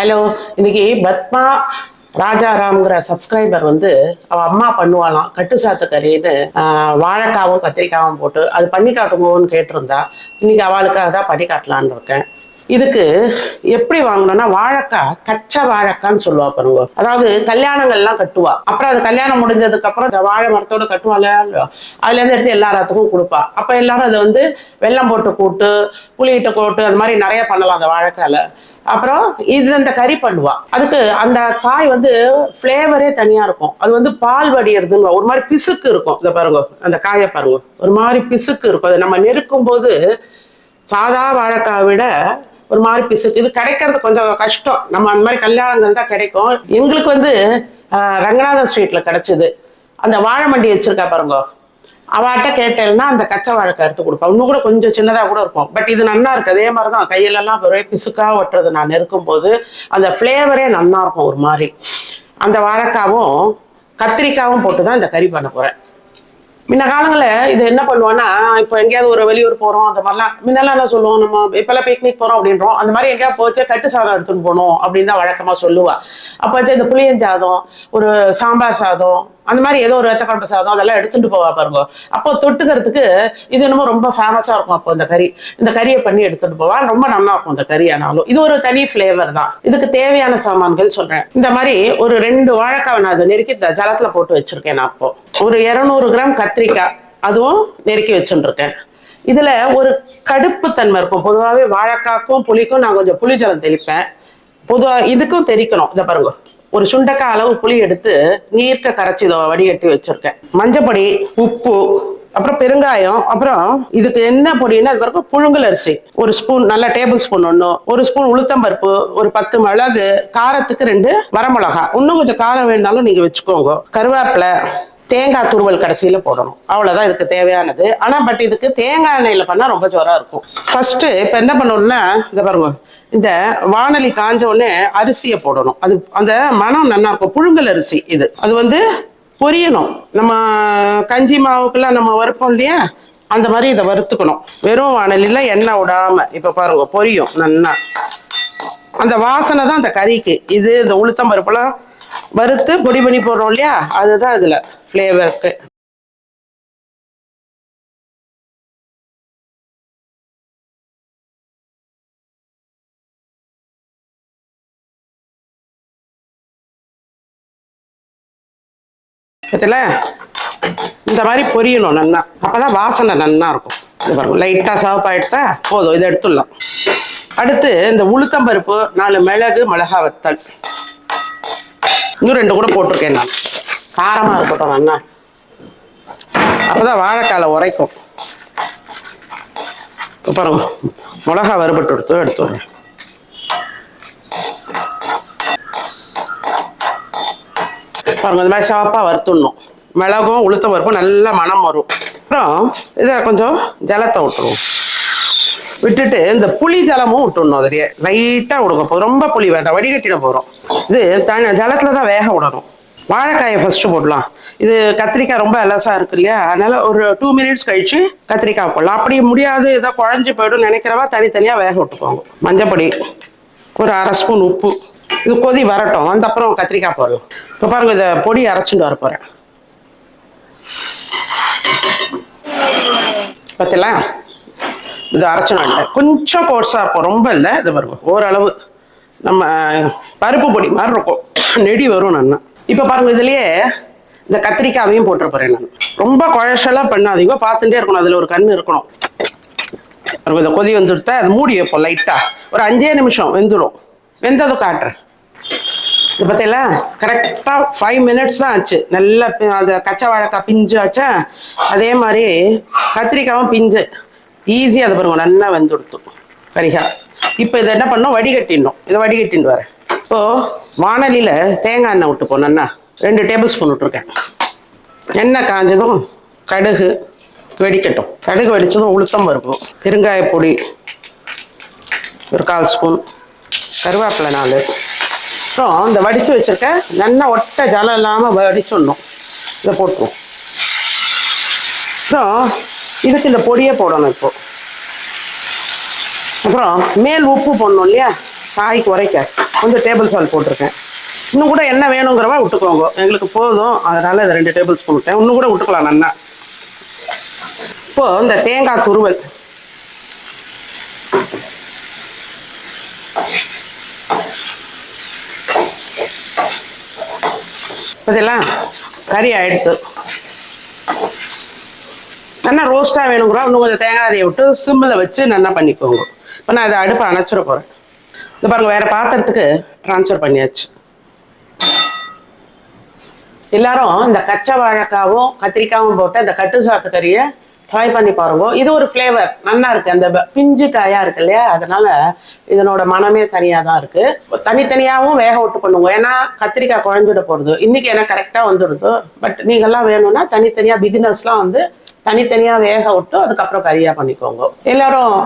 Hello இன்னைக்கு Padma ராஜாராம்ங்கிற subscriber வந்து அவள் அம்மா பண்ணுவாளாம். கட்டு சாத்து கறின்னு வாழைக்காவும் கத்திரிக்காவும் போட்டு அது பண்ணி காட்டுங்கன்னு கேட்டிருந்தா இன்னைக்கு அவளுக்காக தான் பண்ணி காட்டலான்னு இருக்கேன். இதுக்கு எப்படி வாங்கணும்னா வாழைக்காய் கச்சா வாழைக்கான்னு சொல்லுவா பாருங்க. அதாவது கல்யாணங்கள்லாம் கட்டுவா. அப்புறம் அது கல்யாணம் முடிஞ்சதுக்கு அப்புறம் இந்த வாழை மரத்தோட கட்டுவாள் அதுல இருந்து எடுத்து எல்லாத்துக்கும் கொடுப்பா. அப்ப எல்லாரும் அதை வந்து வெல்லம் போட்டு கூட்டு புளியிட்ட கூட்டு அது மாதிரி நிறைய பண்ணலாம் அந்த வாழைக்காயில. அப்புறம் இது அந்த கறி பண்ணுவா. அதுக்கு அந்த காய் வந்து ஃப்ளேவரே தனியா இருக்கும். அது வந்து பால் வடியறதுன்னு ஒரு மாதிரி பிசுக்கு இருக்கும். இதை பாருங்க. அந்த காயை பாருங்க. ஒரு மாதிரி பிசுக்கு இருக்கும். அதை நம்ம நெருக்கும் போது சாதா வாழைக்காய் விட ஒரு மாதிரி பிசுக்கு இது கிடைக்கிறது கொஞ்சம் கஷ்டம். நம்ம அந்த மாதிரி கல்யாணங்கள் தான் கிடைக்கும். எங்களுக்கு வந்து ரங்கநாதன் ஸ்ட்ரீட்டில் கிடைச்சது. அந்த வாழை மண்டி வச்சிருக்கா பாருங்க. அவட்ட கேட்டேன்னா அந்த கச்சை வாழைக்காய் எடுத்து கொடுப்பா. இன்னும் கூட கொஞ்சம் சின்னதாக கூட இருக்கும். பட் இது நல்லா இருக்கு. அதே மாதிரி தான் கையிலெல்லாம் ஒரே பிசுக்காக ஒட்டுறது நான் நெருக்கும் போது அந்த ஃப்ளேவரே நல்லா இருக்கும் ஒரு மாதிரி. அந்த வாழைக்காவும் கத்திரிக்காவும் போட்டு தான் இந்த கறி பண்ண போகிறேன் முன்ன காலங்களில் இது என்ன பண்ணுவோன்னா இப்போ எங்கேயாவது ஒரு வெளியூர் போகிறோம் அந்த மாதிரிலாம் முன்னெல்லாம் என்ன சொல்லுவோம் நம்ம இப்போல்லாம் பிக்னிக் போகிறோம் அப்படின்றோம் அந்த மாதிரி எங்கேயாவது போச்சு கட்டு சாதம் எடுத்துன்னு போகணும் அப்படின்னு தான் வழக்கமாக சொல்லுவா. அப்போ இந்த புளியஞ்சாதம் ஒரு சாம்பார் சாதம் அந்த மாதிரி ஏதோ ஒரு ரத்த குழம்பு சாதம் அதெல்லாம் எடுத்துட்டு போவா பாருங்க. அப்போ தொட்டுக்கிறதுக்கு இது என்னமோ ரொம்ப ஃபேமஸாக இருக்கும் அப்போ இந்த கறி. இந்த கறியை பண்ணி எடுத்துட்டு போவா. ரொம்ப நல்லா இருக்கும் இந்த கறி ஆனாலும். இது ஒரு தனி ஃப்ளேவர் தான். இதுக்கு தேவையான சாமான்கள் சொல்றேன். இந்த மாதிரி ஒரு ரெண்டு வாழைக்காய் நான் அதை நெருக்கி இந்த ஜலத்துல போட்டு வச்சிருக்கேன் நான் அப்போ ஒரு இரநூறு கிராம் கத்திரிக்காய். அதுவும் நெருக்கி வச்சுருக்கேன் இதுல ஒரு கடுப்பு தன்மை இருக்கும். பொதுவாகவே வாழைக்காய்க்கும் புளிக்கும் நான் கொஞ்சம் புளிஜலம் தெளிப்பேன். பொதுவா இதுக்கும் தெரிக்கணும் இதை பாருங்க. ஒரு சுண்டக்காய் அளவு புளி எடுத்து நீர்க்க கரைச்சி இதை வடிகட்டி வச்சிருக்கேன். மஞ்சப்பொடி உப்பு அப்புறம் பெருங்காயம் அப்புறம் இதுக்கு என்ன பொடின்னா அது பிறகு புழுங்கல் அரிசி. ஒரு ஸ்பூன் நல்ல டேபிள் ஸ்பூன் ஒன்று ஒரு ஸ்பூன் உளுத்தம்பருப்பு ஒரு பத்து மிளகு காரத்துக்கு ரெண்டு வரமிளகா இன்னும் கொஞ்சம் காரம் வேணாலும் நீங்கள் வச்சுக்கோங்க. கருவேப்பிலை தேங்காய் துருவல் கடைசியில் போடணும். அவ்வளோதான் இதுக்கு தேவையானது. ஆனால் பட் இதுக்கு தேங்காய் எண்ணெயில் பண்ணால் ரொம்ப ஜோராக இருக்கும். ஃபஸ்ட்டு இப்போ என்ன பண்ணணும்னா இந்த பாருங்க. இந்த வானலி காஞ்ச உடனே அரிசியை போடணும். அது அந்த மனம் நல்லா இருக்கும். புழுங்கல் அரிசி இது. அது வந்து பொரியணும். நம்ம கஞ்சி மாவுக்கெல்லாம் நம்ம வறுப்போம் இல்லையா? அந்த மாதிரி இதை வறுத்துக்கணும். வெறும் வானலியில் எண்ணெய் விடாமல் இப்போ பாருங்க பொரியும் நல்லா. அந்த வாசனை தான் அந்த கறிக்கு. இது இந்த உளுத்தம் பருப்புலாம் வறுத்து பொடி பண்ணி போடுறோம் இல்லையா? அதுதான் அதுல ஃப்ளேவருக்கு இந்த மாதிரி பொரியணும் நல்லா. அப்பதான் வாசனை நல்லா இருக்கும். இது பாருங்க லைட்டாக சிவப்பாயிட்டா போதும் இதை எடுத்துடலாம். அடுத்து இந்த உளுத்தம்பருப்பு நாலு மிளகு மிளகா வத்தல். இன்னும் ரெண்டு கூட போட்டிருக்கேன் நான். காரமாக இருக்கட்டும் அண்ணா. அப்போதான் வாழைக்கால உரைக்கும். அப்புறம் மிளகா வறுபட்டு எடுத்து எடுத்து வரேன் பாருங்க இந்த மாதிரி சிவப்பாக வறுத்துடணும். மிளகும் உளுத்த பருப்பும் நல்லா மணம் வரும். அப்புறம் இதை கொஞ்சம் ஜலத்தை விட்டுருவோம். விட்டுட்டு இந்த புளி ஜலமும் விட்டுடணும் அதிலேயே. லைட்டாக விடுங்க போதும். ரொம்ப புளி வேண்டாம். வடிகட்டிட போகிறோம் இது தனி ஜலத்தில் தான் வேக விடணும். வாழைக்காயை ஃபஸ்ட்டு போடலாம். இது கத்திரிக்காய் ரொம்ப அலசாக இருக்கு இல்லையா? அதனால் ஒரு டூ மினிட்ஸ் கழித்து கத்திரிக்காய் போடலாம். அப்படி முடியாது. ஏதோ குழஞ்சி போய்டும் நினைக்கிறவா தனித்தனியாக வேக விட்டுக்கோங்க. மஞ்சப்பொடி ஒரு அரை ஸ்பூன் உப்பு. இது கொதி வரட்டும். வந்த அப்புறம் கத்திரிக்காய் போடலாம். இப்போ பாருங்கள் இதை பொடி அரைச்சிட்டு வர போகிறேன் பார்த்தீங்களா இது அரைச்சணும் கொஞ்சம் கோர்ஸாக இருக்கும். ரொம்ப இல்லை இது பாருங்க. ஓரளவு நம்ம பருப்பு பொடி மாதிரி இருக்கும். நெடி வரும் நல்லா. இப்போ பாருங்கள் இதுலேயே இந்த கத்திரிக்காவையும் போட்டுற போகிறேன் நான். ரொம்ப குழச்சலாக பண்ணாதீங்க. பார்த்துட்டே இருக்கணும். அதில் ஒரு கண் இருக்கணும். இந்த கொதி வந்துடுத்தா அது மூடி வைப்போம் லைட்டாக ஒரு அஞ்சே நிமிஷம் வெந்துடும் வெந்ததும் காட்டுறேன். இது பார்த்தீங்களா கரெக்டாக ஃபைவ் மினிட்ஸ் தான் ஆச்சு. நல்லா பி- அந்த கச்சா வாழைக்காய் பிஞ்சு ஆச்சா? அதே மாதிரி கத்திரிக்காயும் பிஞ்சு. ஈஸியாக அதை பாருங்க நல்லா வெந்துடுத்தும் கரிகா. இப்போ இதை என்ன பண்ணோம்? வடிகட்டிடணும். இதை வடிகட்டின்னு வரேன் இப்போது வானலியில் தேங்காய் எண்ணெய் விட்டுப்போம் நல்லா ரெண்டு டேபிள் ஸ்பூன் விட்ருக்கேன் எண்ணெய் காஞ்சதும் கடுகு வெடிக்கட்டும். கடுகு வெடித்ததும் உளுத்தம் பருப்பு பெருங்காய பொடி ஒரு கால் ஸ்பூன் கருவேப்பிலை நாலு. அப்புறம் இந்த வடித்து வச்சுருக்க நல்லா ஒட்ட ஜலம் இல்லாமல் வடிச்சிடணும். இதை போட்டுருவோம். அப்புறம் இதுக்கு இந்த பொடியே போடணும் இப்போ. அப்புறம் மேல் உப்பு போடணும் இல்லையா? காய் குறைக்க கொஞ்சம் டேபிள் சால்ட் போட்டிருக்கேன். இன்னும் கூட என்ன வேணுங்கிறவா விட்டுக்கோங்க. எங்களுக்கு போதும். அதனால் இதை ரெண்டு டேபிள் ஸ்பூன் விட்டேன். இன்னும் கூட விட்டுக்கலாம் நல்லா. இப்போது இந்த தேங்காய் துருவல். இதெல்லாம் கறி ஆயிடுத்து நல்லா ரோஸ்ட்டாக வேணுங்கிறோம் இன்னும் கொஞ்சம் தேங்காய் அதையை விட்டு சிம்மில் வச்சு நல்லா பண்ணிக்கோங்க. இப்போ நான் அதை அடுப்பை அணைச்சிட போகிறேன் இது பாருங்க வேற பாத்திரத்துக்கு ட்ரான்ஸ்ஃபர் பண்ணியாச்சு. எல்லாரும் இந்த கச்சை வாழைக்காவும் கத்திரிக்காவும் போட்டு இந்த கட்டு சாத்து கறியை ட்ரை பண்ணி பாருங்க. இது ஒரு ஃப்ளேவர் நல்லா இருக்கு. அந்த பிஞ்சு காயா இருக்கு இல்லையா? அதனால இதனோட மனமே தனியாக தான் இருக்கு. தனித்தனியாகவும் வேக விட்டு பண்ணுவோம் ஏன்னா கத்திரிக்காய் குழஞ்சிட போகிறது இன்னைக்கு எனக்கு கரெக்டாக வந்துடுது. பட் நீங்கள்லாம் வேணும்னா தனித்தனியாக பிகினர்ஸ்லாம் வந்து தனித்தனியாக வேக விட்டு அதுக்கப்புறம் கறியாக பண்ணிக்கோங்க. எல்லாரும்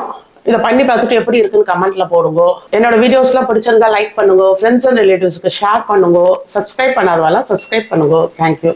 இதை பண்ணி பார்த்துட்டு எப்படி இருக்குன்னு கமெண்ட்ல போடுங்க. என்னோட வீடியோஸ்லாம் பிடிச்சிருந்தா லைக் பண்ணுங்க. ஃப்ரெண்ட்ஸ் அண்ட் ரிலேட்டிவ்ஸ்க்கு ஷேர் பண்ணுங்க. சப்ஸ்கிரைப் பண்ணாதவாலாம் சப்ஸ்கிரைப் பண்ணுங்க. Thank you